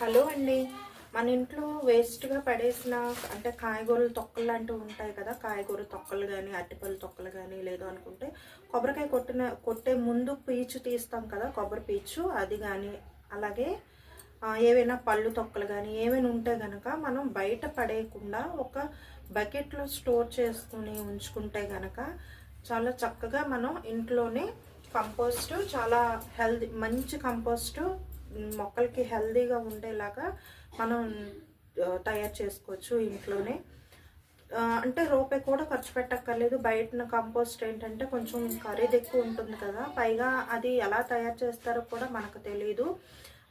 Hello అండి. మన ఇంట్లో వేస్ట్గా పడేసిన అంటే కాయగూరల తొక్కలు లాంటివి ఉంటాయి కదా కాయగూర తొక్కలు కానీ అరటిపళ్ళు తొక్కలు కానీ లేదు అనుకుంటే కొబ్బరికాయ కొట్టిన కొట్టే ముందు పీచు తీస్తాం కదా కొబ్బరి పీచు అది కానీ అలాగే ఏవైనా పళ్ళు తొక్కలు కానీ ఏమైనా ఉంటే కనుక మనం బయట పడేయకుండా ఒక బకెట్లో స్టోర్ చేసుకుని ఉంచుకుంటే కనుక చాలా చక్కగా మనం ఇంట్లోనే కంపోస్ట్ చాలా హెల్దీ మంచి కంపోస్ట్ మొక్కలకి హెల్దీగా ఉండేలాగా మనం తయారు చేసుకోవచ్చు ఇంట్లోనే. అంటే రూపాయి కూడా ఖర్చు పెట్టక్కర్లేదు. బయట కంపోస్ట్ ఏంటంటే కొంచెం ఖరీదు ఎక్కువ ఉంటుంది కదా. పైగా అది ఎలా తయారు చేస్తారో కూడా మనకు తెలియదు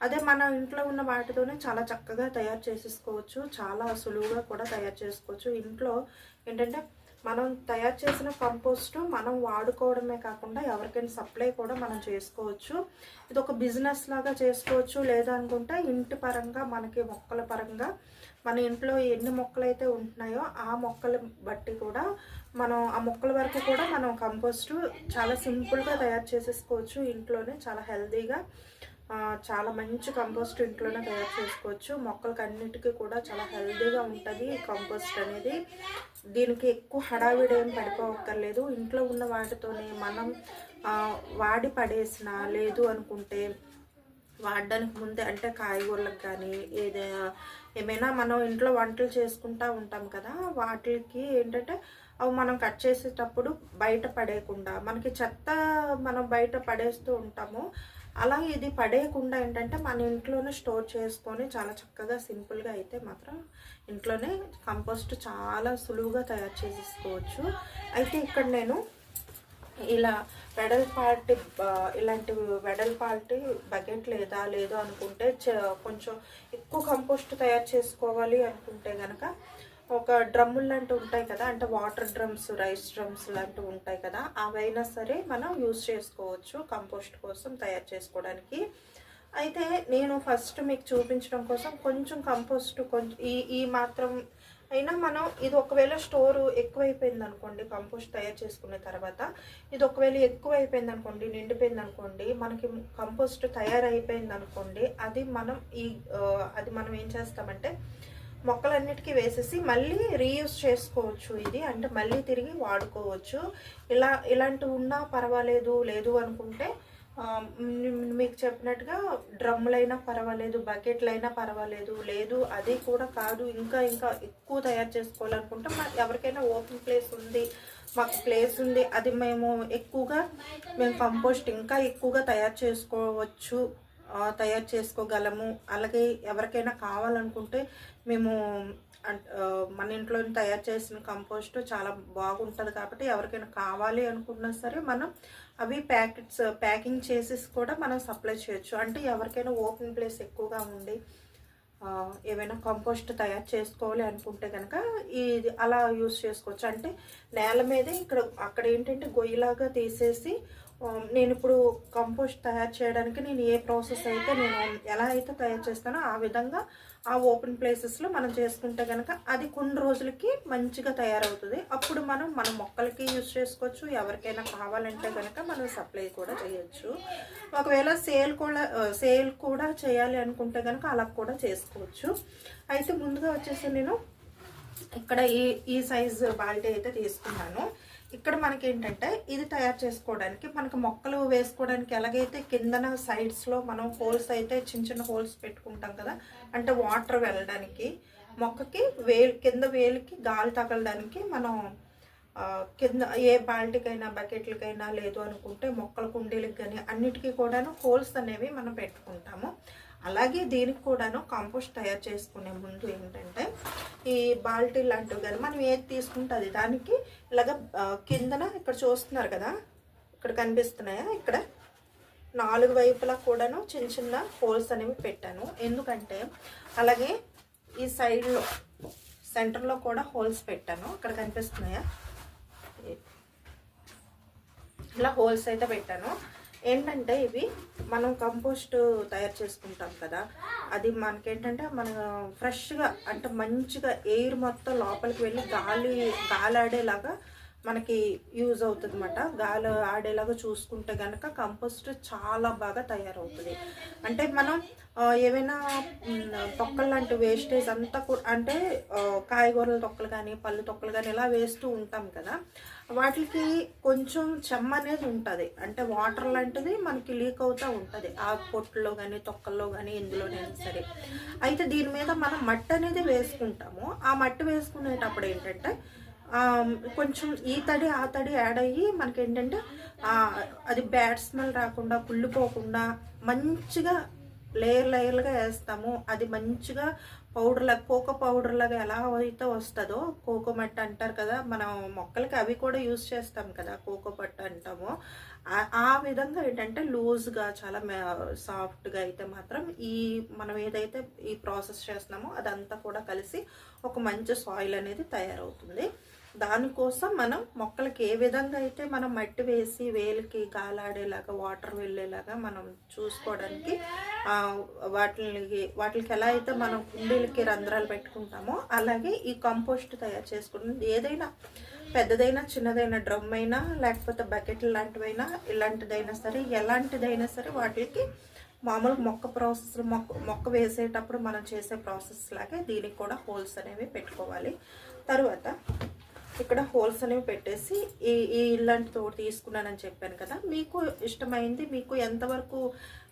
అదే మన ఇంట్లో ఉన్న వాటితోనే చాలా చక్కగా తయారు చేసేసుకోవచ్చు. చాలా సులువుగా కూడా తయారు చేసుకోవచ్చు. ఇంట్లో ఏంటంటే మనం తయారు చేసిన కంపోస్ట్ మనం వాడుకోవడమే కాకుండా ఎవరికైనా సప్లై కూడా మనం చేసుకోవచ్చు. ఇది ఒక బిజినెస్ లాగా చేసుకోవచ్చు. లేదనుకుంటే ఇంటి పరంగా మనకి మొక్కల పరంగా మన ఇంట్లో ఎన్ని మొక్కలు అయితే ఉంటున్నాయో ఆ మొక్కలు బట్టి కూడా మనం ఆ మొక్కల వరకు కూడా మనం కంపోస్టు చాలా సింపుల్గా తయారు చేసేసుకోవచ్చు. ఇంట్లోనే చాలా హెల్తీగా చాలా మంచి కంపోస్ట్ ఇంట్లోనే తయారు చేసుకోవచ్చు. మొక్కలకి అన్నిటికీ కూడా చాలా హెల్దీగా ఉంటుంది కంపోస్ట్ అనేది. దీనికి ఎక్కువ హడావిడి ఏం పడిపోవక్కర్లేదు. ఇంట్లో ఉన్న వాటితోనే మనం వాడి పడేసిన లేదు అనుకుంటే వాడడానికి ముందే అంటే కాయగూరలకు కానీ ఏదైనా ఏమైనా మనం ఇంట్లో వంటలు చేసుకుంటూ ఉంటాం కదా వాటికి ఏంటంటే అవి మనం కట్ చేసేటప్పుడు బయట పడేయకుండా మనకి చెత్త మనం బయట పడేస్తూ ఉంటాము. అలా ఇది పడేయకుండా ఏంటంటే మన ఇంట్లోనే స్టోర్ చేసుకొని చాలా చక్కగా సింపుల్గా అయితే మాత్రం ఇంట్లోనే కంపోస్ట్ చాలా సులువుగా తయారు చేసేసుకోవచ్చు. అయితే ఇక్కడ నేను ఇలా వెడల్పాటి బ- ఇలాంటి వెడల్పాటి బకెట్ లేదా లేదో అనుకుంటే చ- కొంచెం ఎక్కువ కంపోస్ట్ తయారు చేసుకోవాలి అనుకుంటే కనుక ఒక డ్రమ్ములు లాంటివి ఉంటాయి కదా అంటే వాటర్ డ్రమ్స్ రైస్ డ్రమ్స్ లాంటివి ఉంటాయి కదా అవైనా సరే మనం యూస్ చేసుకోవచ్చు కంపోస్ట్ కోసం తయారు చేసుకోవడానికి. అయితే నేను ఫస్ట్ మీకు చూపించడం కోసం కొంచెం కంపోస్ట్ కొంచెం ఈ ఈ మాత్రం అయినా మనం ఇది ఒకవేళ స్టోర్ ఎక్కువైపోయింది అనుకోండి కంపోస్ట్ తయారు చేసుకున్న తర్వాత ఇది ఒకవేళ ఎక్కువ అయిపోయింది అనుకోండి నిండిపోయింది అనుకోండి మనకి కంపోస్ట్ తయారైపోయింది అనుకోండి అది మనం ఈ అది మనం ఏం చేస్తామంటే మొక్కలన్నిటికీ వేసేసి మళ్ళీ రీయూస్ చేసుకోవచ్చు ఇది. అంటే మళ్ళీ తిరిగి వాడుకోవచ్చు. ఇలా ఇలాంటివి ఉన్నా పర్వాలేదు లేదు అనుకుంటే మీకు చెప్పినట్టుగా డ్రమ్ములైనా పర్వాలేదు బకెట్లైనా పర్వాలేదు లేదు అది కూడా కాదు ఇంకా ఇంకా ఎక్కువ తయారు చేసుకోవాలనుకుంటే మా ఎవరికైనా ఓపెన్ ప్లేస్ ఉంది మాకు ప్లేస్ ఉంది అది మేము ఎక్కువగా మేము కంపోస్ట్ ఇంకా ఎక్కువగా తయారు చేసుకోవచ్చు తయారు చేసుకోగలము. అలాగే ఎవరికైనా కావాలనుకుంటే మేము మన ఇంట్లో తయారు చేసిన కంపోస్ట్ చాలా బాగుంటుంది కాబట్టి ఎవరికైనా కావాలి అనుకున్నా సరే మనం అవి ప్యాకెట్స్ ప్యాకింగ్ చేసేసి కూడా మనం సప్లై చేయొచ్చు. అంటే ఎవరికైనా ఓపెన్ ప్లేస్ ఎక్కువగా ఉండి ఏమైనా కంపోస్ట్ తయారు చేసుకోవాలి అనుకుంటే కనుక ఇది అలా యూస్ చేసుకోవచ్చు. అంటే నేల మీదే ఇక్కడ అక్కడ ఏంటంటే గొయ్యిలాగా తీసేసి నేను ఇప్పుడు కంపోస్ట్ తయారు చేయడానికి నేను ఏ ప్రాసెస్ అయితే నేను ఎలా అయితే తయారు చేస్తానో ఆ విధంగా ఆ ఓపెన్ ప్లేసెస్లో మనం చేసుకుంటే కనుక అది కొన్ని రోజులకి మంచిగా తయారవుతుంది. అప్పుడు మనం మన మొక్కలకి యూజ్ చేసుకోవచ్చు. ఎవరికైనా కావాలంటే కనుక మనం సప్లై కూడా చేయొచ్చు. ఒకవేళ సేల్ కూడా సేల్ కూడా చేయాలి అనుకుంటే కనుక అలా కూడా చేసుకోవచ్చు. అయితే ముందుగా వచ్చేసి నేను ఇక్కడ ఈ ఈ సైజ్ బాల్టీ అయితే తీసుకున్నాను. ఇక్కడ మనకి ఏంటంటే ఇది తయారు చేసుకోవడానికి మనకు మొక్కలు వేసుకోవడానికి ఎలాగైతే కిందన సైడ్స్లో మనం హోల్స్ అయితే చిన్న చిన్న హోల్స్ పెట్టుకుంటాం కదా అంటే వాటర్ వెళ్ళడానికి మొక్కకి వేలు కింద వేలుకి గాలి తగలడానికి మనం కింద ఏ బాల్టీకైనా బకెట్లకైనా లేదు అనుకుంటే మొక్కల కుండీలకు కానీ అన్నిటికీ కూడాను హోల్స్ అనేవి మనం పెట్టుకుంటాము. అలాగే దీనికి కూడాను కంపోస్ట్ తయారు చేసుకునే ముందు ఏంటంటే ఈ బాల్టీ లాంటివి కానీ మనం ఏది తీసుకుంటుంది దానికి ఇలాగ కిందన ఇక్కడ చూస్తున్నారు కదా? ఇక్కడ కనిపిస్తున్నాయా? ఇక్కడ నాలుగు వైపులా కూడాను చిన్న చిన్న హోల్స్ అనేవి పెట్టాను. ఎందుకంటే అలాగే ఈ సైడ్లో సెంటర్లో కూడా హోల్స్ పెట్టాను. ఇక్కడ కనిపిస్తున్నాయా? ఇలా హోల్స్ అయితే పెట్టాను. ఏంటంటే ఇవి మనం కంపోస్ట్ తయారు చేసుకుంటాం కదా అది మనకేంటంటే మన ఫ్రెష్గా అంటే మంచిగా ఎయిర్ మొత్తం లోపలికి వెళ్ళి గాలి గాలి ఆడేలాగా మనకి యూజ్ అవుతుంది అనమాట గాలి ఆడేలాగా చూసుకుంటే కనుక కంపోస్ట్ చాలా బాగా తయారవుతుంది. అంటే మనం ఏమైనా ఏవైనా తొక్కలు లాంటి వేస్టేజ్ అంతా కూడా అంటే కాయగూరల తొక్కలు కానీ పళ్ళు తొక్కలు కానీ ఇలా వేస్తూ ఉంటాం కదా వాటికి కొంచెం చెమ్మ అనేది ఉంటుంది. అంటే వాటర్ లాంటిది మనకి లీక్ అవుతూ ఉంటుంది. ఆ పొట్టులో కానీ తొక్కల్లో కానీ ఎందులోనైనా సరే. అయితే దీని మీద మనం మట్టి అనేది వేసుకుంటాము. ఆ మట్టి వేసుకునేటప్పుడు ఏంటంటే కొంచెం ఈ తడి ఆ తడి యాడ్ అయ్యి మనకి ఏంటంటే అది బ్యాడ్ స్మెల్ రాకుండా కుళ్ళిపోకుండా మంచిగా లేయర్ లేయర్లుగా వేస్తాము. అది మంచిగా పౌడర్ లాగా కోకో పౌడర్ లాగా ఎలా అయితే వస్తుందో కోకో మట్ట అంటారు కదా మనం మొక్కలకి అవి కూడా యూస్ చేస్తాం కదా కోకో పట్టు అంటాము. ఆ- ఆ విధంగా ఏంటంటే లూజ్గా చాలా సాఫ్ట్గా అయితే మాత్రం ఈ మనం ఏదైతే ఈ ప్రాసెస్ చేస్తున్నామో అదంతా కూడా కలిసి ఒక మంచి సాయిల్ అనేది తయారవుతుంది. దానికోసం మనం మొక్కలకి ఏ విధంగా అయితే మనం మట్టి వేసి వేలికి గాలాడేలాగా వాటర్ వెళ్ళేలాగా మనం చూసుకోవడానికి వాటికి వాటికి ఎలా అయితే మనం కుండీలకి రంధ్రాలు పెట్టుకుంటామో అలాగే ఈ కంపోస్ట్ తయారు చేసుకుంటుంది ఏదైనా పెద్దదైనా చిన్నదైనా డ్రమ్ అయినా లేకపోతే బకెట్ లాంటివైనా ఇలాంటిదైనా సరే ఎలాంటిదైనా సరే వాటికి మామూలు మొక్క ప్రాసెస్ మొక్క మొక్క వేసేటప్పుడు మనం చేసే ప్రాసెస్ లాగే దీనికి కూడా హోల్స్ అనేవి పెట్టుకోవాలి. తరువాత ఇక్కడ హోల్స్ అనేవి పెట్టేసి ఈ ఈ ఇలాంటి తోడు తీసుకున్నానని చెప్పాను కదా. మీకు ఇష్టమైంది మీకు ఎంతవరకు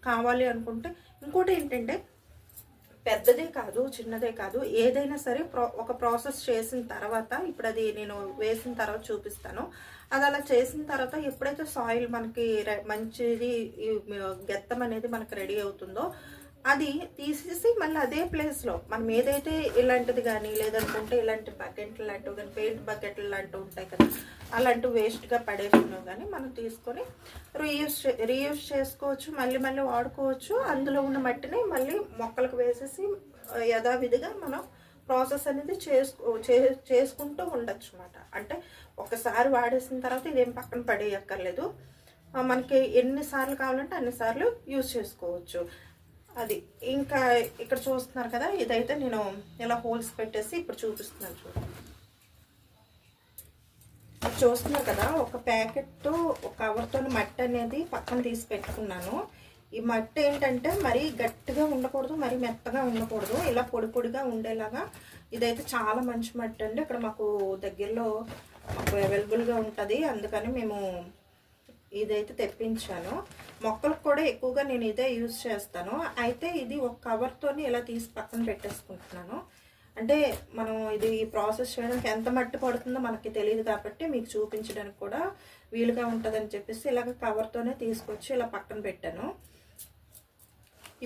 కావాలి అనుకుంటే ఇంకోటి ఏంటంటే పెద్దదే కాదు చిన్నదే కాదు ఏదైనా సరే ప్రో ఒక ప్రాసెస్ చేసిన తర్వాత ఇప్పుడు అది నేను వేసిన తర్వాత చూపిస్తాను. అది అలా చేసిన తర్వాత ఎప్పుడైతే సాయిల్ మనకి రె- మంచిది గెత్తం అనేది మనకి రెడీ అవుతుందో అది తీసేసి మళ్ళీ అదే ప్లేస్లో మనం ఏదైతే ఇలాంటిది కానీ లేదనుకుంటే ఇలాంటి బకెట్లు లాంటివి కానీ పెయింట్ బకెట్లు లాంటివి ఉంటాయి కదా అలాంటివి వేస్ట్గా పడేసినవి కానీ మనం తీసుకొని రీయూస్ రీయూస్ చేసుకోవచ్చు మళ్ళీ మళ్ళీ వాడుకోవచ్చు. అందులో ఉన్న మట్టిని మళ్ళీ మొక్కలకు వేసేసి యథావిధిగా మనం ప్రాసెస్ అనేది చేసుకో చే- చేసుకుంటూ ఉండొచ్చు అనమాట అంటే ఒకసారి వాడేసిన తర్వాత ఇదేం పక్కన పడేయక్కర్లేదు. మనకి ఎన్నిసార్లు కావాలంటే అన్నిసార్లు యూజ్ చేసుకోవచ్చు. అది ఇంకా ఇక్కడ చూస్తున్నారు కదా ఇదైతే నేను ఇలా హోల్స్ పెట్టేసి ఇప్పుడు చూపిస్తున్నాను చూడండి చూస్తున్నారు కదా ఒక ప్యాకెట్ ఒక కవర్తో మట్టి అనేది పక్కన తీసి పెట్టుకున్నాను. ఈ మట్టి ఏంటంటే మరీ గట్టిగా ఉండకూడదు మరీ మెత్తగా ఉండకూడదు ఇలా పొడి పొడిగా ఉండేలాగా. ఇదైతే చాలా మంచి మట్టి అండి. ఇక్కడ మాకు దగ్గరలో మాకు అవైలబుల్గా ఉంటుంది. అందుకని మేము ఇదైతే తెప్పించాను. మొక్కలకు కూడా ఎక్కువగా నేను ఇదే యూజ్ చేస్తాను. అయితే ఇది ఒక కవర్తోని ఇలా తీసి పక్కన పెట్టేసుకుంటున్నాను. అంటే మనం ఇది ప్రాసెస్ చేయడానికి ఎంత మట్టి పడుతుందో మనకి తెలియదు కాబట్టి మీకు చూపించడానికి కూడా వీలుగా ఉంటుందని చెప్పేసి ఇలాగ కవర్తోనే తీసుకొచ్చి ఇలా పక్కన పెట్టాను.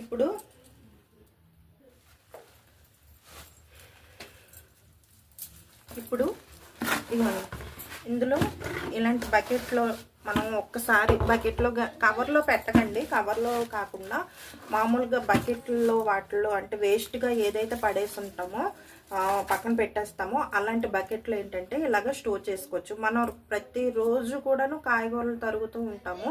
ఇప్పుడు ఇప్పుడు ఇందులో ఇలాంటి బకెట్లో మనం ఒక్కసారి బకెట్లో కవర్లో పెట్టకండి. కవర్లో కాకుండా మామూలుగా బకెట్లో వాటిల్లో అంటే వేస్ట్గా ఏదైతే పడేసి ఉంటామో పక్కన పెట్టేస్తామో అలాంటి బకెట్లు ఏంటంటే ఇలాగ స్టోర్ చేసుకోవచ్చు. మనం ప్రతిరోజు కూడాను కాయగూరలు తరుగుతూ ఉంటాము.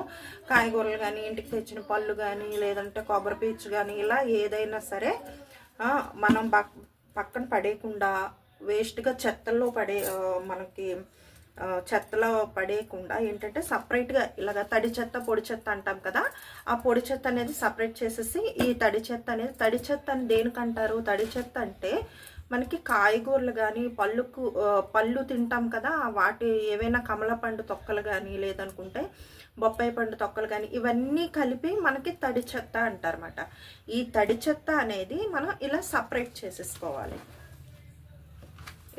కాయగూరలు కానీ ఇంటికి తెచ్చిన పళ్ళు కానీ లేదంటే కొబ్బరి పీచు కానీ ఇలా ఏదైనా సరే మనం పక్కన పడేయకుండా వేస్ట్గా చెత్తల్లో పడే మనకి చెత్తలో పడేయకుండా ఏంటంటే సపరేట్గా ఇలాగ తడి చెత్త పొడి చెత్త అంటాం కదా ఆ పొడి చెత్త అనేది సపరేట్ చేసేసి ఈ తడి చెత్త అనేది తడి చెత్త అని దేనికంటారు? తడి చెత్త అంటే మనకి కాయగూరలు కానీ పళ్ళుకు పళ్ళు తింటాం కదా వాటి ఏవైనా కమల పండు తొక్కలు కానీ లేదనుకుంటే బొప్పాయి పండు తొక్కలు కానీ ఇవన్నీ కలిపి మనకి తడి చెత్త అంటారన్నమాట. ఈ తడి చెత్త అనేది మనం ఇలా సపరేట్ చేసేసుకోవాలి.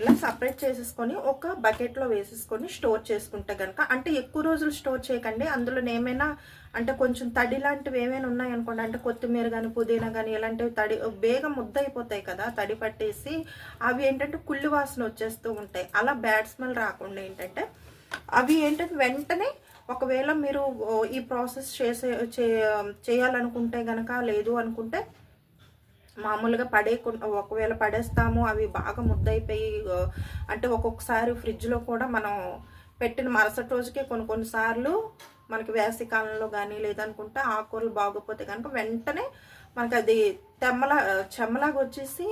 ఇలా సపరేట్ చేసేసుకొని ఒక బకెట్లో వేసేసుకొని స్టోర్ చేసుకుంటే కనుక అంటే ఎక్కువ రోజులు స్టోర్ చేయకండి. అందులో ఏమైనా అంటే కొంచెం తడి లాంటివి ఏమైనా ఉన్నాయనుకోండి అంటే కొత్తిమీర కానీ పుదీనా కానీ ఇలాంటివి తడి బేగ ముద్ద అయిపోతాయి కదా తడి పట్టేసి అవి ఏంటంటే కుళ్ళు వాసన వచ్చేస్తూ ఉంటాయి. అలా బ్యాడ్ స్మెల్ రాకుండా ఏంటంటే అవి ఏంటంటే వెంటనే ఒకవేళ మీరు ఈ ప్రాసెస్ చేసే చే- చేయాలనుకుంటే గనక లేదు అనుకుంటే మామూలుగా పడేయకుండా ఒకవేళ పడేస్తాము అవి బాగా ముద్దయిపోయి అంటే ఒక్కొక్కసారి ఫ్రిడ్జ్లో కూడా మనం పెట్టిన మరుసటి రోజుకే కొన్ని కొన్నిసార్లు మనకి వేసవి కాలంలో కానీ లేదనుకుంటే ఆకుకూరలు బాగోపోతే కనుక వెంటనే మనకి అది తెమ్మలా చెమ్మలాగా వచ్చేసి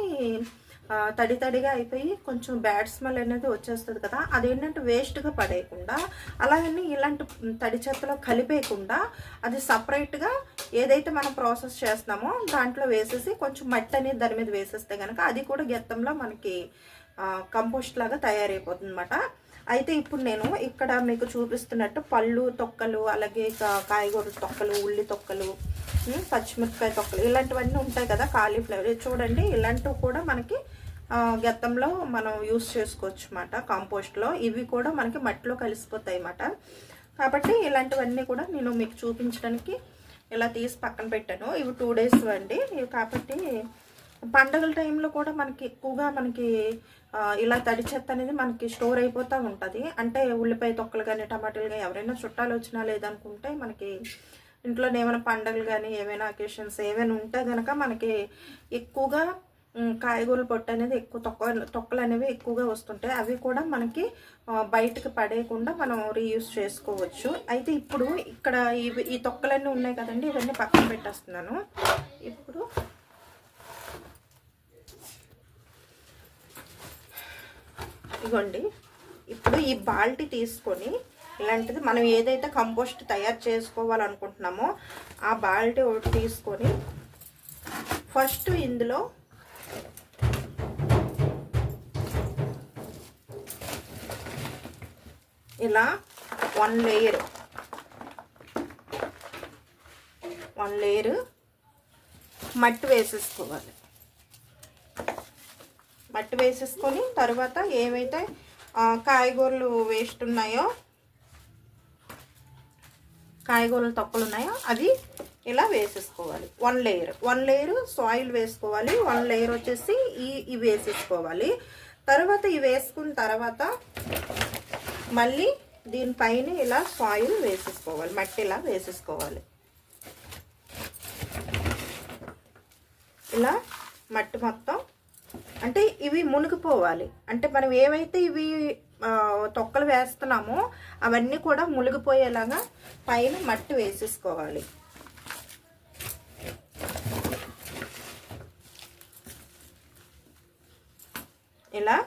తడి తడిగా అయిపోయి కొంచెం బ్యాడ్ స్మెల్ అనేది వచ్చేస్తుంది కదా అదేంటంటే వేస్ట్గా పడేయకుండా అలాగని ఇలాంటి తడి చెత్తలో కలిపేయకుండా అది సపరేట్గా ఏదైతే మనం ప్రాసెస్ చేస్తున్నామో దాంట్లో వేసేసి కొంచెం మట్టి అనేది దాని మీద వేసేస్తే కనుక అది కూడా గెత్తంలో మనకి కంపోస్ట్ లాగా తయారైపోతుంది అనమాట అయితే ఇప్పుడు నేను ఇక్కడ మీకు చూపిస్తున్నట్టు పళ్ళు తొక్కలు అలాగే కాయగూరల కాయగూర తొక్కలు ఉల్లి తొక్కలు పచ్చిమిరపకాయ తొక్కలు ఇలాంటివన్నీ ఉంటాయి కదా కాలీఫ్లవర్ చూడండి ఇలాంటివి కూడా మనకి గత్తంలో మనం యూస్ చేసుకోవచ్చు అన్నమాట కాంపోస్ట్లో. ఇవి కూడా మనకి మట్టిలో కలిసిపోతాయి అన్నమాట కాబట్టి ఇలాంటివన్నీ కూడా నేను మీకు చూపించడానికి ఇలా తీసి పక్కన పెట్టాను. ఇవి టూ డేస్ అండి. కాబట్టి పండగల టైంలో కూడా మనకి ఎక్కువగా మనకి ఇలా తడి చెత్త అనేది మనకి స్టోర్ అయిపోతూ ఉంటుంది. అంటే ఉల్లిపాయ తొక్కలు కానీ టమాటాలు కానీ ఎవరైనా చుట్టాలు వచ్చినా లేదనుకుంటే మనకి ఇంట్లో ఏమైనా పండగలు కానీ ఏమైనా అకేషన్స్ ఏమైనా ఉంటే కనుక మనకి ఎక్కువగా కాయగూరల పొట్టు అనేది ఎక్కువ తొక్క తొక్కలు అనేవి ఎక్కువగా వస్తుంటాయి. అవి కూడా మనకి బయటకు పడేయకుండా మనం రీయూస్ చేసుకోవచ్చు. అయితే ఇప్పుడు ఇక్కడ ఇవి ఈ తొక్కలన్నీ ఉన్నాయి కదండి ఇవన్నీ పక్కన పెట్టేస్తున్నాను. ఇప్పుడు ఇగోండి. ఇప్పుడు ఈ బాల్టీ తీసుకొని ఇలాంటిది మనం ఏదైతే కంపోస్ట్ తయారు చేసుకోవాలనుకుంటున్నామో ఆ బాల్టీ ఒకటి తీసుకొని ఫస్ట్ ఇందులో ఇలా వన్ లేయర్ వన్ లేయర్ మట్టి వేసేసుకోవాలి. మట్టి వేసేసుకొని తర్వాత ఏవైతే కాయగూరలు వేస్ట్ ఉన్నాయో కాయగూరలు తొక్కలు ఉన్నాయో అది ఇలా వేసేసుకోవాలి. One layer one layer soil వేసుకోవాలి. వన్ లేయర్ వచ్చేసి ఈ ఇవి వేసేసుకోవాలి. తర్వాత ఇవి వేసుకున్న తర్వాత మళ్ళీ దీనిపైన ఇలా సాయిల్ వేసేసుకోవాలి మట్టి ఇలా వేసేసుకోవాలి. ఇలా మట్టి మొత్తం అంటే ఇవి మునిగిపోవాలి. అంటే మనం ఏవైతే ఇవి తొక్కలు వేస్తున్నామో అవన్నీ కూడా మునిగిపోయేలాగా పైన మట్టి వేసేసుకోవాలి. ఇలా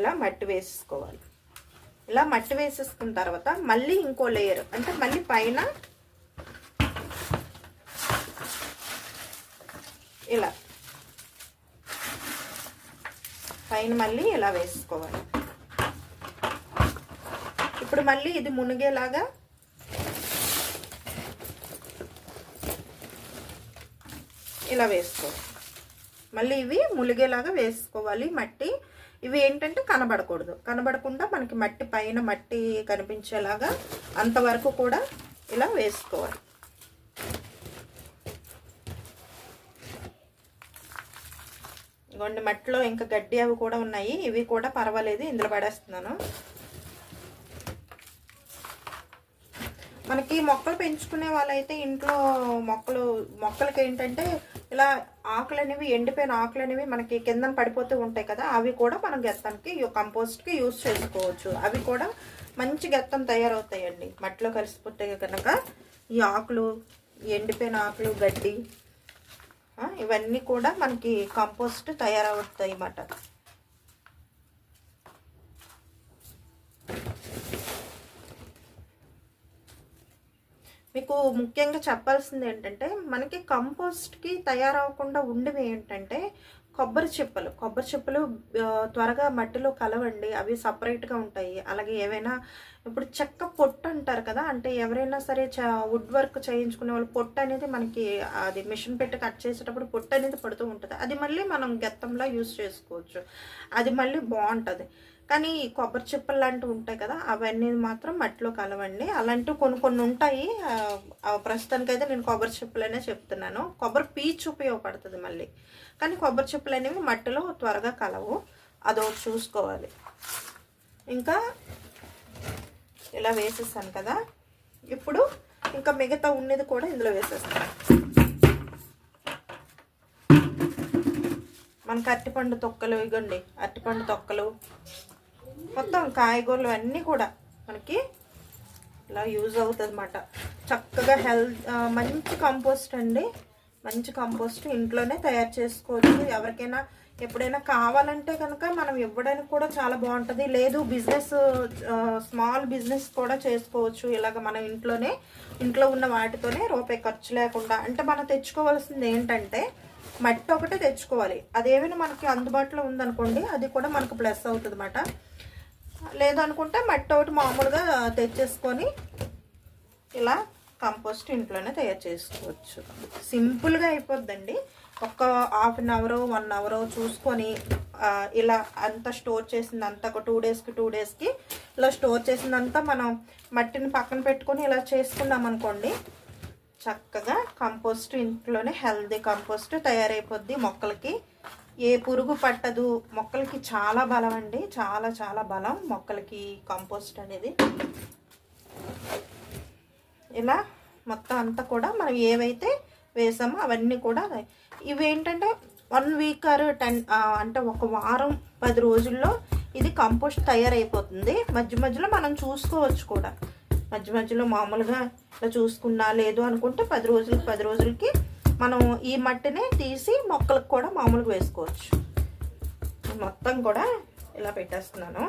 ఇలా మట్టి వేసేసుకోవాలి. ఇలా మట్టి వేసేసుకున్న తర్వాత మళ్ళీ ఇంకో లేయర్ అంటే మళ్ళీ పైన ఇలా. పైన మళ్ళీ ఇలా వేసుకోవాలి. ఇప్పుడు మళ్ళీ ఇది మునిగేలాగా ఇలా వేసుకోవాలి. మళ్ళీ ఇవి ములిగేలాగా వేసుకోవాలి మట్టి. ఇవి ఏంటంటే కనబడకూడదు. కనబడకుండా మనకి మట్టి పైన మట్టి కనిపించేలాగా అంతవరకు కూడా ఇలా వేసుకోవాలి. ఇగోండి మట్టిలో ఇంకా గడ్డి అవి కూడా ఉన్నాయి. ఇవి కూడా పర్వాలేదు ఇందులో పడేస్తున్నాను. మనకి మొక్కలు పెంచుకునే వాళ్ళైతే ఇంట్లో మొక్కలు మొక్కలకి ఏంటంటే ఇలా ఆకులు అనేవి ఎండిపోయిన ఆకులు అనేవి మనకి కిందన పడిపోతూ ఉంటాయి కదా అవి కూడా మనం గెత్తానికి కంపోస్ట్కి యూస్ చేసుకోవచ్చు. అవి కూడా మంచి గెత్తం తయారవుతాయండి. మట్టిలో కలిసిపోతే కనుక ఈ ఆకులు ఎండిపోయిన ఆకులు గడ్డి ఇవన్నీ కూడా మనకి కంపోస్ట్ తయారవుతాయి అన్నమాట. మీకు ముఖ్యంగా చెప్పాల్సింది ఏంటంటే మనకి కంపోస్ట్కి తయారవకుండా ఉండేవి ఏంటంటే కొబ్బరి చిప్పలు. కొబ్బరి చిప్పలు త్వరగా మట్టిలో కలవండి అవి సపరేట్గా ఉంటాయి. అలాగే ఏవైనా ఇప్పుడు చెక్క పొట్టు అంటారు కదా అంటే ఎవరైనా సరే చ వుడ్ వర్క్ చేయించుకునే వాళ్ళు పొట్టు అనేది మనకి అది మిషన్ పెట్టి కట్ చేసేటప్పుడు పొట్టు అనేది పడుతూ ఉంటుంది. అది మళ్ళీ మనం గెత్తంలా యూస్ చేసుకోవచ్చు. అది మళ్ళీ బాగుంటుంది. కానీ కొబ్బరి చిప్పలు లాంటివి ఉంటాయి కదా అవన్నీ మాత్రం మట్టిలో కలవండి. అలాంటివి కొన్ని కొన్ని ఉంటాయి. ప్రస్తుతానికైతే నేను కొబ్బరి చిప్పలనే చెప్తున్నాను. కొబ్బరి పీచు ఉపయోగపడుతుంది మళ్ళీ. కానీ కొబ్బరి చిప్పలు అనేవి మట్టిలో త్వరగా కలవు. అదొకటి చూసుకోవాలి. ఇంకా ఇలా వేసేసాను కదా. ఇప్పుడు ఇంకా మిగతా ఉన్నది కూడా ఇందులో వేసేస్తాను. మనకి అరటిపండు తొక్కలు ఇగండి. అరటిపండు తొక్కలు. మొత్తం కాయగూరలు అన్నీ కూడా మనకి ఇలా యూజ్ అవుతుంది అనమాట చక్కగా హెల్త్ మంచి కంపోస్ట్ అండి. మంచి కంపోస్ట్ ఇంట్లోనే తయారు చేసుకోవచ్చు. ఎవరికైనా ఎప్పుడైనా కావాలంటే కనుక మనం ఇవ్వడానికి కూడా చాలా బాగుంటుంది. లేదు బిజినెస్ స్మాల్ బిజినెస్ కూడా చేసుకోవచ్చు. ఇలాగ మనం ఇంట్లోనే ఇంట్లో ఉన్న వాటితోనే రూపాయి ఖర్చు లేకుండా. అంటే మనం తెచ్చుకోవాల్సింది ఏంటంటే మట్టి ఒకటే తెచ్చుకోవాలి. అదేమైనా మనకి అందుబాటులో ఉందనుకోండి అది కూడా మనకు ప్లస్ అవుతుంది అన్నమాట లేదనుకుంటే మట్టి ఒకటి మామూలుగా తెచ్చేసుకొని ఇలా కంపోస్ట్ ఇంట్లోనే తయారు చేసుకోవచ్చు. సింపుల్గా అయిపోద్దండి. ఒక half an hour one hour చూసుకొని ఇలా అంత స్టోర్ చేసింది అంతా ఒక టూ డేస్కి టూ డేస్కి ఇలా స్టోర్ చేసిందంతా మనం మట్టిని పక్కన పెట్టుకొని ఇలా చేసుకున్నాం అనుకోండి చక్కగా కంపోస్ట్ ఇంట్లోనే హెల్దీ కంపోస్ట్ తయారైపోద్ది మొక్కలకి. ఏ పురుగు పట్టదు. మొక్కలకి చాలా బలం అండి. చాలా చాలా బలం మొక్కలకి కంపోస్ట్ అనేది. ఇలా మొత్తం అంతా కూడా మనం ఏవైతే వేసామో అవన్నీ కూడా ఇవి ఏంటంటే వన్ వీక్ ఆర్ టెన్ అంటే ఒక వారం పది రోజుల్లో ఇది కంపోస్ట్ తయారైపోతుంది. మధ్య మధ్యలో మనం చూసుకోవచ్చు కూడా. మధ్య మధ్యలో మామూలుగా ఇట్లా చూసుకున్నా లేదు అనుకుంటే పది రోజులకి పది రోజులకి మనం ఈ మట్టిని తీసి మొక్కలకు కూడా మామూలుగా వేసుకోవచ్చు. మొత్తం కూడా ఇలా పెట్టేస్తున్నాను.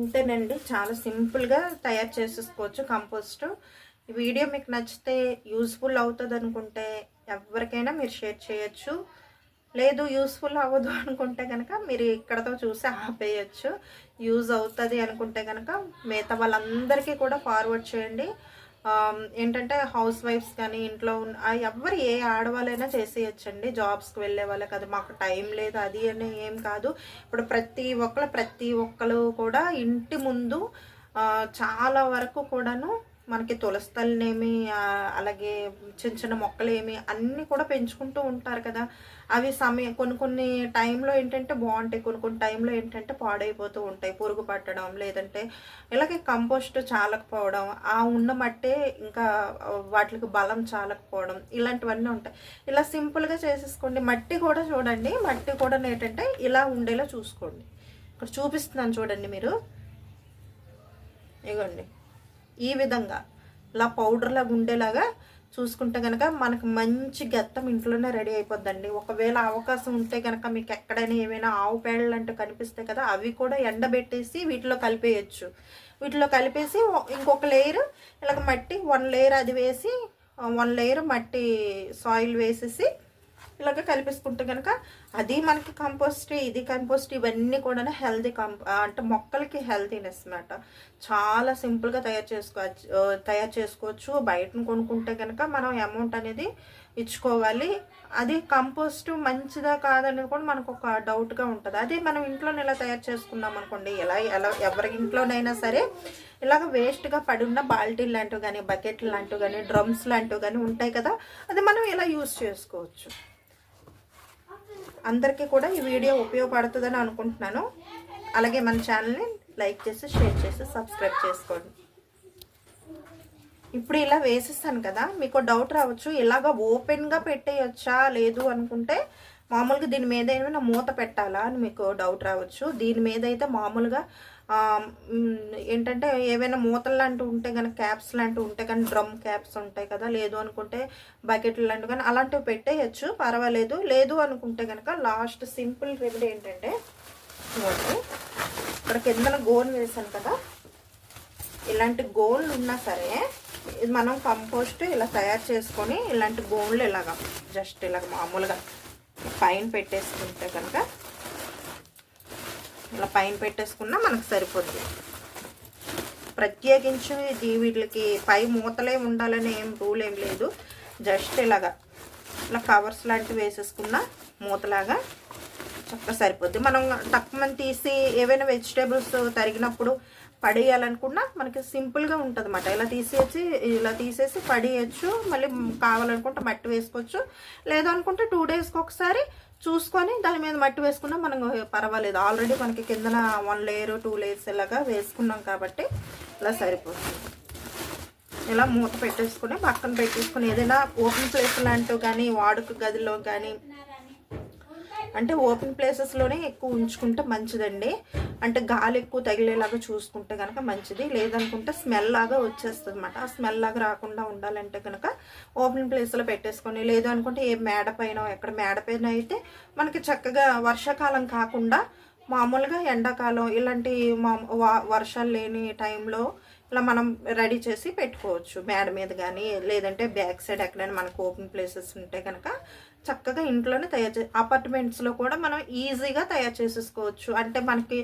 ఇంతేనండి చాలా సింపుల్గా తయారు చేసేసుకోవచ్చు కంపోస్ట్. ఈ వీడియో మీకు నచ్చితే యూస్ఫుల్ అవుతుంది అనుకుంటే ఎవరికైనా మీరు షేర్ చేయొచ్చు. లేదు యూస్ఫుల్ అవ్వదు అనుకుంటే కనుక మీరు ఇక్కడతో చూసి ఆపేయచ్చు. యూజ్ అవుతుంది అనుకుంటే కనుక మిగతా వాళ్ళందరికీ కూడా ఫార్వర్డ్ చేయండి. ఏంటంటే హౌస్ వైఫ్స్ కానీ ఇంట్లో ఉన్న ఎవరు ఏ ఆడవాళ్ళైనా చేసేయచ్చండి. జాబ్స్కి వెళ్ళే వాళ్ళకి అది మాకు టైం లేదు అది అని ఏం కాదు. ఇప్పుడు ప్రతి ఒక్కరు ప్రతి ఒక్కరు కూడా ఇంటి ముందు చాలా వరకు కూడాను మనకి తులస్తలనేమి అలాగే చిన్న చిన్న మొక్కలేమి అన్నీ కూడా పెంచుకుంటూ ఉంటారు కదా. అవి సమయం కొన్ని కొన్ని టైంలో ఏంటంటే బాగుంటాయి కొన్ని కొన్ని టైంలో ఏంటంటే పాడైపోతూ ఉంటాయి. పురుగు పట్టడం లేదంటే ఇలాగే కంపోస్ట్ చాలకపోవడం ఆ ఉన్న మట్టే ఇంకా వాటికి బలం చాలకపోవడం ఇలాంటివన్నీ ఉంటాయి. ఇలా సింపుల్గా చేసేసుకోండి. మట్టి కూడా చూడండి. మట్టి కూడా ఏంటంటే ఇలా ఉండేలా చూసుకోండి. ఇక్కడ చూపిస్తున్నాను చూడండి మీరు. ఇగోండి. ఈ విధంగా. ఇలా పౌడర్ లాగా ఉండేలాగా చూసుకుంటే కనుక మనకు మంచి గెత్తం ఇంట్లోనే రెడీ అయిపోద్దండి. ఒకవేళ అవకాశం ఉంటే కనుక మీకు ఎక్కడైనా ఏమైనా ఆవు పేడలు అంటూ కనిపిస్తాయి కదా అవి కూడా ఎండబెట్టేసి వీటిలో కలిపేయచ్చు. వీటిలో కలిపేసి ఇంకొక లేయర్ ఇలాగ మట్టి వన్ లేయర్ అది వేసి వన్ లేయర్ మట్టి సాయిల్ వేసేసి ఇలాగ కలిపేసుకుంటే కనుక అది మనకి కంపోస్ట్ ఇది కంపోస్ట్ ఇవన్నీ కూడా హెల్తీ కంప అంటే మొక్కలకి హెల్తీనెస్ అన్నమాట. చాలా సింపుల్గా తయారు చేసుకోవచ్చు తయారు చేసుకోవచ్చు. బయటను కొనుక్కుంటే కనుక మనం అమౌంట్ అనేది ఇచ్చుకోవాలి. అది కంపోస్ట్ మంచిదా కాదనేది కూడా మనకు ఒక డౌట్గా ఉంటుంది. అదే మనం ఇంట్లోనే ఇలా తయారు చేసుకున్నాం అనుకోండి ఎలా ఎలా ఎవరి ఇంట్లోనైనా సరే ఇలాగ వేస్ట్గా పడి ఉన్న బాల్టీలు లాంటివి కానీ బకెట్లు లాంటివి కానీ డ్రమ్స్ లాంటివి కానీ ఉంటాయి కదా అది మనం ఇలా యూస్ చేసుకోవచ్చు. అందరికీ కూడా ఈ వీడియో ఉపయోగపడుతుందని అనుకుంటున్నాను. అలాగే మన ఛానల్ని లైక్ చేసి షేర్ చేసి సబ్స్క్రైబ్ చేసుకోండి. ఇప్పుడు ఇలా వేసేస్తాను కదా మీకు డౌట్ రావచ్చు ఇలాగ ఓపెన్గా పెట్టేయచ్చా లేదు అనుకుంటే మామూలుగా దీని మీద ఏమైనా మూత పెట్టాలా అని మీకు డౌట్ రావచ్చు. దీని మీద అయితే మామూలుగా ఏంటంటే ఏవైనా మూతలు లాంటివి ఉంటే కనుక క్యాప్స్ లాంటివి ఉంటే కానీ డ్రమ్ క్యాప్స్ ఉంటాయి కదా లేదు అనుకుంటే బకెట్లు లాంటివి కానీ అలాంటివి పెట్టేయచ్చు పర్వాలేదు. లేదు అనుకుంటే కనుక లాస్ట్ సింపుల్ రెమెడీ ఏంటంటే ఇదిగోండి. ఇక్కడ కిందన గోన్ వేసాను కదా. ఇలాంటి గోన్లు ఉన్నా సరే ఇది మనం కంపోస్ట్ ఇలా తయారు చేసుకొని ఇలాంటి గోన్లు ఇలాగా జస్ట్ ఇలాగ మామూలుగా పైన పెట్టేసుకుంటే కనుక ఇలా పైన పెట్టేసుకున్నా మనకు సరిపోద్ది ప్రత్యేకించి ఇది వీటికి పై మూతలే ఉండాలని ఏం రూల్ ఏం లేదు. జస్ట్ ఇలాగా ఇలా కవర్స్ లాంటివి వేసేసుకున్న మూతలాగా చక్కగా సరిపోద్ది. మనం తక్కువ తీసి ఏవైనా వెజిటేబుల్స్ తరిగినప్పుడు పడేయాలనుకున్నా మనకి సింపుల్గా ఉంటుంది అన్నమాట ఇలా తీసేసి ఇలా తీసేసి పడేయచ్చు. మళ్ళీ కావాలనుకుంటే మట్టి వేసుకోవచ్చు. లేదనుకుంటే టూ డేస్కి ఒకసారి చూసుకొని దాని మీద మట్టి వేసుకున్నా మనం పర్వాలేదు. ఆల్రెడీ మనకి కిందన వన్ లేయర్ టూ లేయర్స్ ఇలాగా వేసుకున్నాం కాబట్టి ఇలా సరిపోతుంది. ఇలా మూత పెట్టేసుకుని పక్కన పెట్టేసుకుని ఏదైనా ఓపెన్ ప్లేస్ లాంటివి కానీ వాడుక గదిలో కానీ అంటే ఓపెన్ ప్లేసెస్లోనే ఎక్కువ ఉంచుకుంటే మంచిదండి. అంటే గాలి ఎక్కువ తగిలేలాగా చూసుకుంటే కనుక మంచిది. లేదనుకుంటే స్మెల్ లాగా వచ్చేస్తుంది అనమాట ఆ స్మెల్ లాగా రాకుండా ఉండాలంటే కనుక ఓపెన్ ప్లేస్లో పెట్టేసుకొని లేదు అనుకుంటే ఏ మేడ పైన ఎక్కడ మేడ పైన అయితే మనకి చక్కగా వర్షాకాలం కాకుండా మామూలుగా ఎండాకాలం ఇలాంటి మా వర్షాలు లేని టైంలో ఇలా మనం రెడీ చేసి పెట్టుకోవచ్చు. మేడ మీద కానీ లేదంటే బ్యాక్ సైడ్ ఎక్కడైనా మనకు ఓపెన్ ప్లేసెస్ ఉంటే కనుక చక్కగా ఇంట్లోనే తయారు చే అపార్ట్మెంట్స్లో కూడా మనం ఈజీగా తయారు చేసేసుకోవచ్చు. అంటే మనకి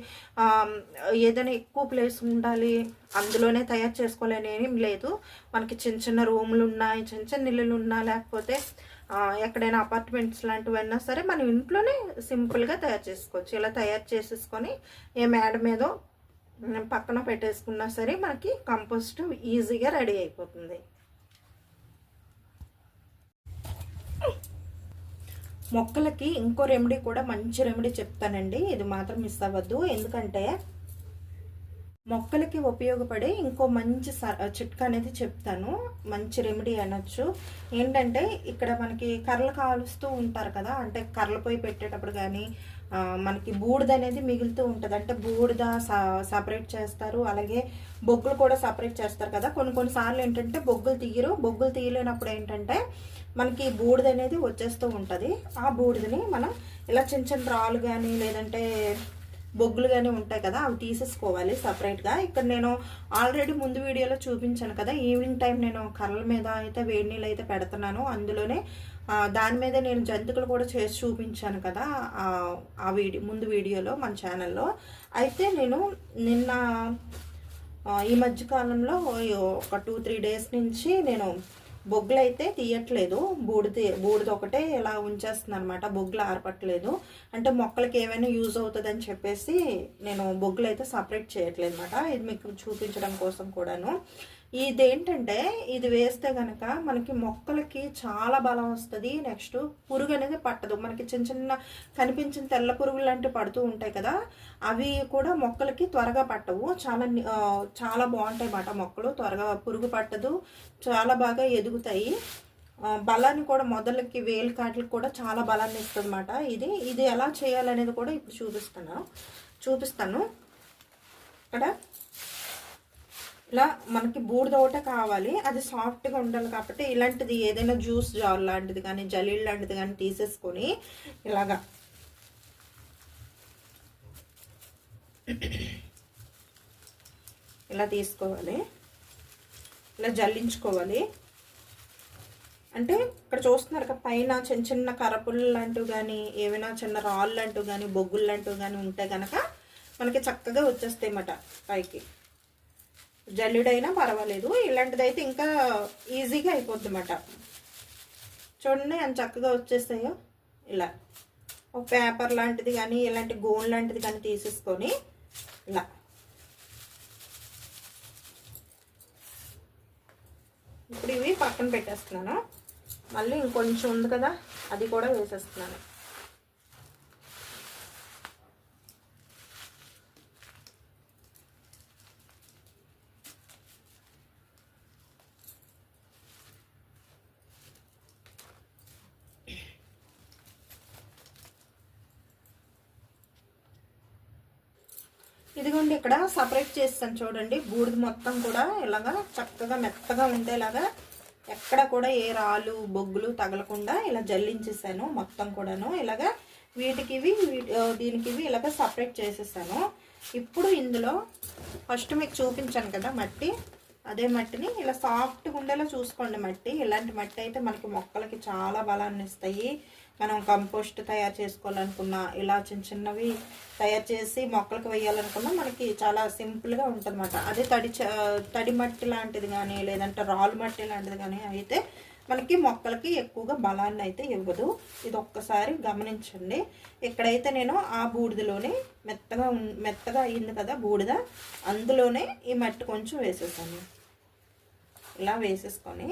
ఏదైనా ఎక్కువ ప్లేస్ ఉండాలి అందులోనే తయారు చేసుకోవాలని లేదు. మనకి చిన్న చిన్న రూములు ఉన్నాయి చిన్న చిన్న ఇల్లులు ఉన్నా లేకపోతే ఎక్కడైనా అపార్ట్మెంట్స్ లాంటివి అయినా సరే మనం ఇంట్లోనే సింపుల్గా తయారు చేసుకోవచ్చు. ఇలా తయారు చేసేసుకొని ఏ మేడ మీదో పక్కన పెట్టేసుకున్నా సరే మనకి కంపోస్ట్ ఈజీగా రెడీ అయిపోతుంది. మొక్కలకి ఇంకో రెమెడీ కూడా మంచి రెమెడీ చెప్తానండి. ఇది మాత్రం మిస్ అవ్వద్దు. ఎందుకంటే మొక్కలకి ఉపయోగపడే ఇంకో మంచి స- చిట్కా అనేది చెప్తాను. మంచి రెమెడీ అనొచ్చు. ఏంటంటే ఇక్కడ మనకి కర్రలు కాలుస్తూ ఉంటారు కదా అంటే కర్రలు పోయి పెట్టేటప్పుడు కానీ మనకి బూడిద అనేది మిగులుతూ ఉంటుంది. అంటే బూడిద సపరేట్ చేస్తారు. అలాగే బొగ్గులు కూడా సపరేట్ చేస్తారు కదా. కొన్ని కొన్నిసార్లు ఏంటంటే బొగ్గులు తీయరు. బొగ్గులు తీయలేనప్పుడు ఏంటంటే మనకి బూడిద అనేది వచ్చేస్తూ ఉంటుంది. ఆ బూడిదని మనం ఇలా చిన్న చిన్న రాళ్ళు కానీ లేదంటే బొగ్గులు కానీ ఉంటాయి కదా అవి తీసేసుకోవాలి సపరేట్గా ఇక్కడ నేను ఆల్రెడీ ముందు వీడియోలో చూపించాను కదా. ఈవినింగ్ టైం నేను కర్రల మీద అయితే వేడి నీళ్ళు అయితే పెడుతున్నాను. అందులోనే దాని మీద నేను జంతికలు కూడా చేసి చూపించాను కదా ఆ, ఆ వీడియో ముందు వీడియోలో మన ఛానల్లో. అయితే నేను నిన్న ఈ మధ్య కాలంలో ఒక టూ త్రీ డేస్ నుంచి నేను బొగ్గులు అయితే తీయట్లేదు బూడిద బూడిద ఒకటే ఇలా ఉంచేస్తుంది అనమాట బొగ్గులు ఆరపట్లేదు అంటే మొక్కలకి ఏమైనా యూజ్ అవుతుంది అని చెప్పేసి నేను బొగ్గులు అయితే సపరేట్ చేయట్లేదు అనమాట ఇది మీకు చూపించడం కోసం కూడాను. ఇదేంటంటే ఇది వేస్తే కనుక మనకి మొక్కలకి చాలా బలం వస్తుంది. నెక్స్ట్ పురుగు అనేది పట్టదు. మనకి చిన్న చిన్న కనిపించిన తెల్ల పురుగులు లాంటివి పడుతూ ఉంటాయి కదా అవి కూడా మొక్కలకి త్వరగా పట్టవు. చాలా చాలా బాగుంటాయి అన్నమాట మొక్కలు. త్వరగా పురుగు పట్టదు. చాలా బాగా ఎదుగుతాయి. బలాన్ని కూడా మొదలకి వేలు కాట్లకి కూడా చాలా బలాన్ని ఇస్తుంది అనమాట ఇది. ఇది ఎలా చేయాలనేది కూడా ఇప్పుడు చూపిస్తాను. చూపిస్తాను. ఇక్కడ ఇలా మనకి బూడిద ఒకటే కావాలి. అది సాఫ్ట్గా ఉండాలి కాబట్టి ఇలాంటిది ఏదైనా జ్యూస్ జార్ లాంటిది కానీ జలీల్ లాంటిది కానీ తీసేసుకొని ఇలాగా. ఇలా తీసుకోవాలి. ఇలా జల్లించుకోవాలి. అంటే ఇక్కడ చూస్తున్నారు కదా పైన చిన్న చిన్న కరపులు లాంటివి కానీ ఏమైనా చిన్న రాళ్ళు లాంటివి కానీ బొగ్గులు లాంటివి కానీ ఉంటే కనుక మనకి చక్కగా వచ్చేస్తాయి అన్నమాట పైకి. జల్లుడైనా పర్వాలేదు. ఇలాంటిదైతే ఇంకా ఈజీగా అయిపోద్ది అన్నమాట చూడండి ఎంత చక్కగా వచ్చేస్తాయో. ఇలా ఒక పేపర్ లాంటిది కానీ ఇలాంటి గోన్ లాంటిది కానీ తీసేసుకొని ఇలా. ఇప్పుడు ఇవి పక్కన పెట్టేస్తున్నాను. మళ్ళీ ఇంకొంచెం ఉంది కదా అది కూడా వేసేస్తున్నాను ఇదిగోండి ఇక్కడ సపరేట్ చేస్తాను చూడండి. బూడిద మొత్తం కూడా ఇలాగా చక్కగా మెత్తగా ఉండేలాగా ఎక్కడ కూడా ఏ రాళ్ళు బొగ్గులు తగలకుండా ఇలా జల్లించేసాను మొత్తం కూడాను. ఇలాగా వీటికి ఇవి దీనికి ఇవి ఇలాగ సపరేట్ చేసేసాను. ఇప్పుడు ఇందులో ఫస్ట్ మీకు చూపించాను కదా మట్టి. అదే మట్టిని ఇలా సాఫ్ట్గా ఉండేలా చూసుకోండి మట్టి. ఇలాంటి మట్టి అయితే మనకి మొక్కలకి చాలా బలాన్ని ఇస్తాయి మనం కంపోస్ట్ తయారు చేసుకోవాలనుకున్నా ఇలా చిన్న చిన్నవి తయారు చేసి మొక్కలకు వేయాలనుకున్నా మనకి చాలా సింపుల్గా ఉంటుంది అదే తడి చ- తడి మట్టి లాంటిది కానీ లేదంటే రాళ్ళు మట్టి లాంటిది కానీ అయితే మనకి మొక్కలకి ఎక్కువగా బలాన్ని అయితే ఇవ్వదు. ఇది ఒక్కసారి గమనించండి. ఇక్కడైతే నేను ఆ బూడిదలోనే మెత్తగా మెత్తగా అయింది కదా బూడిద అందులోనే ఈ మట్టి కొంచెం వేసేసాను. ఇలా వేసేసుకొని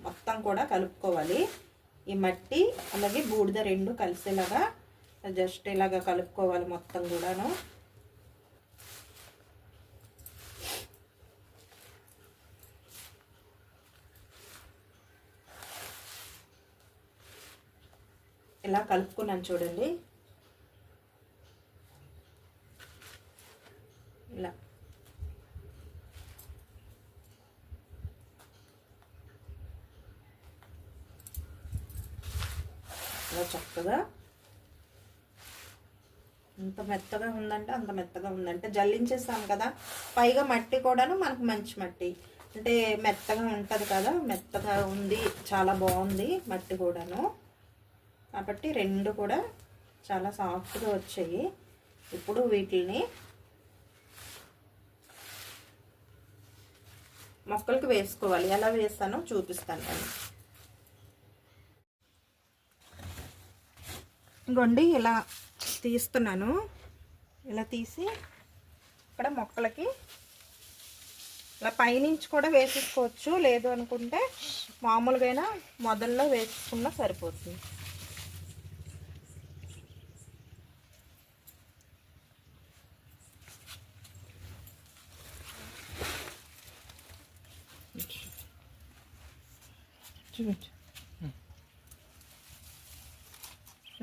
మొత్తం కూడా కలుపుకోవాలి. ఈ మట్టి అలాగే బూడిద రెండు కలిసేలాగా జస్ట్ ఇలాగా కలుపుకోవాలి మొత్తం కూడాను. ఇలా కలుపుకున్నాను చూడండి. ఇలా. ఇలా చక్కగా. ఎంత మెత్తగా ఉందంటే అంత మెత్తగా ఉందంటే జల్లించేస్తాం కదా. పైగా మట్టి కూడాను మనకు మంచి మట్టి. అంటే మెత్తగా ఉంటుంది కదా మెత్తగా ఉంది చాలా బాగుంది మట్టి కూడాను. కాబట్టి రెండు కూడా చాలా సాఫ్ట్గా వచ్చాయి. ఇప్పుడు వీటిని మొక్కలకి వేసుకోవాలి. ఎలా వేస్తానో చూపిస్తాను. నేను ఇంకోండి ఇలా తీస్తున్నాను. ఇలా తీసి ఇక్కడ మొక్కలకి ఇలా పైనుంచి కూడా వేసేసుకోవచ్చు. లేదు అనుకుంటే మామూలుగా మొదల్లో వేసుకున్నా సరిపోతుంది.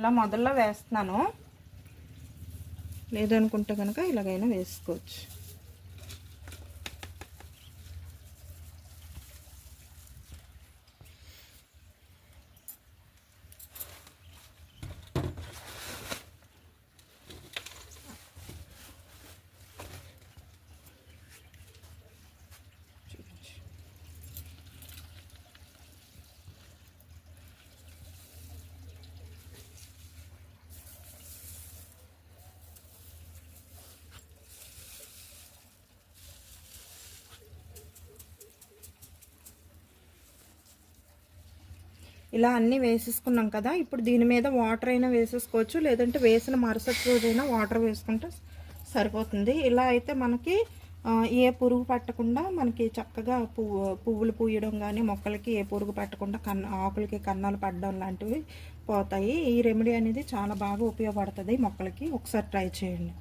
ఇలా మొదల్లో వేస్తున్నాను. లేదనుకుంటే కనుక ఇలాగైనా వేసుకోవచ్చు. ఇలా అన్నీ వేసేసుకున్నాం కదా ఇప్పుడు దీని మీద వాటర్ అయినా వేసేసుకోవచ్చు లేదంటే వేసిన మరుసటి రోజైనా వాటర్ వేసుకుంటే సరిపోతుంది. ఇలా అయితే మనకి ఏ పురుగు పట్టకుండా మనకి చక్కగా పువ్వు పువ్వులు పూయడం కానీ మొక్కలకి ఏ పురుగు పట్టకుండా కన్న ఆకులకి కన్నాలు పడడం లాంటివి పోతాయి. ఈ రెమెడీ అనేది చాలా బాగా ఉపయోగపడుతుంది మొక్కలకి. ఒకసారి ట్రై చేయండి.